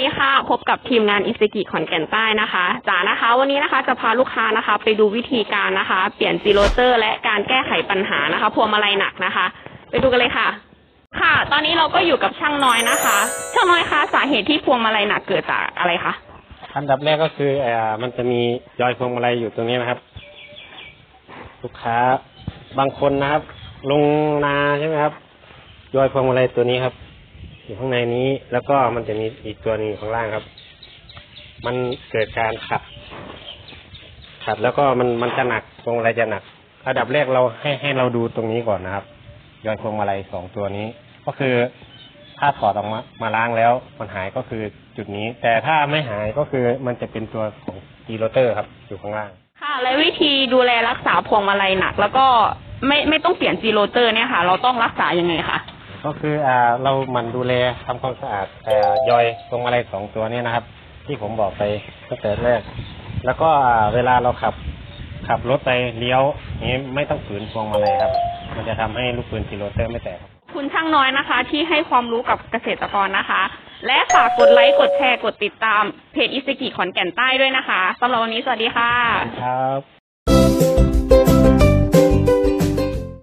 ดีค่ะ พบกับทีมงานอิสกิขอนแก่นใต้นะคะจ๋านะคะ วันนี้นะคะจะพาลูกค้านะคะ ไปดูวิธีการนะคะ เปลี่ยนซีโรเตอร์ และการแก้ไขปัญหานะคะพวงมาลัยหนักนะคะ ไปดูกันเลยค่ะ ค่ะ ตอนนี้เราก็อยู่กับช่างน้อยนะคะ ช่างน้อยคะสาเหตุที่พวงมาลัยหนักเกิดจากอะไรคะอันดับแรกก็คือเอ่อมันจะมียอยพวงมาลัยอยู่ตรงนี้นะครับ ลูกค้าบางคนนะครับ ลงนาใช่ไหมครับยอยพวงมาลัยตัวนี้ครับ อยู่ข้างในนี้ แล้วก็มันจะมีอีกตัวหนึงอยู่ข้างล่างครับ มันเกิดการขัด ขัดแล้วก็มันมันจะหนักพวงมาลัยจะหนักอันดับแรกเราให้ให้เราดูตรงนี้ก่อนนะครับย้อยพวงมาลัยสองตัวนี้ ก็คือถ้าถอดออกมามาล้างแล้ว มันหายก็คือจุดนี้ แต่ถ้าไม่หายก็คือมันจะเป็นตัวของดีโรเตอร์ครับ อยู่ข้างล่าง ค่ะ และวิธีดูแลรักษาพวงมาลัยหนัก แล้วก็ไม่ไม่ต้องเปลี่ยนซีโรเตอร์เนี่ยค่ะ เราต้องรักษายังไงคะ ก็คืออ่าเราหมันดูแลทำความสะอาดเอ่อยอยพวงมาลัยสองตัวนี้นะครับ ที่ผมบอกไปตั้งแต่แรก แล้วก็อ่าเวลาเราขับขับรถไปเลี้ยวนี้ไม่ต้องฝืนพวงมาลัยครับ มันจะทำให้ลูกปืนดีโรเตอร์ไม่แตกครับ คุณช่างน้อยนะคะ ที่ให้ความรู้กับเกษตรกรนะคะ และฝากกดไลค์กดแชร์กดติดตามเพจอิสกิขอนแก่นใต้ด้วยนะคะสำหรับวันนี้สวัสดีค่ะ ครับ